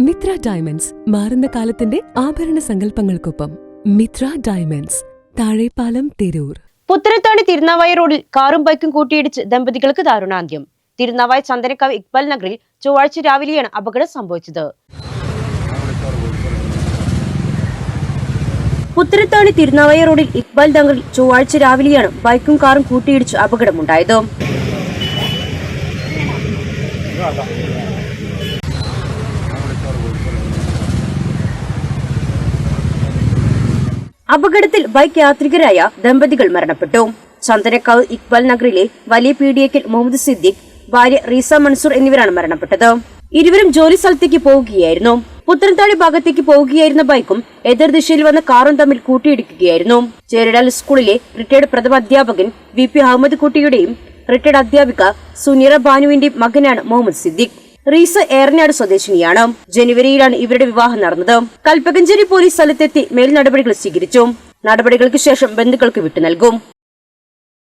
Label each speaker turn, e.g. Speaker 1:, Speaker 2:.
Speaker 1: Mitra diamonds മാറുന്ന കാലത്തിന്റെ ആഭരണ സങ്കല്പങ്ങൾക്കൊപ്പം മിത്ര ഡയമണ്ട്സ് താഴെപ്പാലം തിരൂർ.
Speaker 2: പുത്തനത്താണി തിരുനാവായ റോഡിൽ കാറും ബൈക്കും കൂട്ടിയിടിച്ച് ദമ്പതികൾക്ക് ദാരുണാന്ത്യം. തിരുനാവായ ചന്ദനക്കാവ് ഇക്ബാൽ നഗറിൽ ചൊവ്വാഴ്ച രാവിലെയാണ് അപകടം സംഭവിച്ചത്. പുത്തനത്താണി തിരുനാവായ റോഡിൽ ഇക്ബാൽ നഗറിൽ ചൊവ്വാഴ്ച രാവിലെയാണ് ബൈക്കും കാറും കൂട്ടിയിടിച്ച് അപകടമുണ്ടായത്. അപകടത്തിൽ ബൈക്ക് യാത്രികരായ ദമ്പതികൾ മരണപ്പെട്ടു. ചന്ദനക്കാവ് ഇക്ബാൽ നഗറിലെ വലിയ പീഡിയക്കൽ മുഹമ്മദ് സിദ്ദിഖ് ഭാര്യ റീസ മൻസൂർ എന്നിവരാണ് മരണപ്പെട്ടത്. ഇരുവരും ജോലി സ്ഥലത്തേക്ക് പോവുകയായിരുന്നു. പുത്തൻതാഴി ഭാഗത്തേക്ക് പോവുകയായിരുന്ന ബൈക്കും എതിർദിശയിൽ വന്ന കാറും തമ്മിൽ കൂട്ടിയിടിക്കുകയായിരുന്നു. ചേരടാൽ സ്കൂളിലെ റിട്ടയർഡ് പ്രഥമ അധ്യാപകൻ വി പി അഹമ്മദ് കുട്ടിയുടെയും റിട്ടയർഡ് അധ്യാപിക സുനീറ ബാനുവിന്റെയും മകനാണ് മുഹമ്മദ് സിദ്ദിഖ്. റീസ ഏറനാട് സ്വദേശിനിയാണ്. ജനുവരിയിലാണ് ഇവരുടെ വിവാഹം നടന്നത്. കൽപ്പകഞ്ചേരി പോലീസ് സ്ഥലത്തെത്തി മേൽ നടപടികൾ സ്വീകരിച്ചു. നടപടികൾക്ക് ശേഷം ബന്ധുക്കൾക്ക് വിട്ടു നൽകും.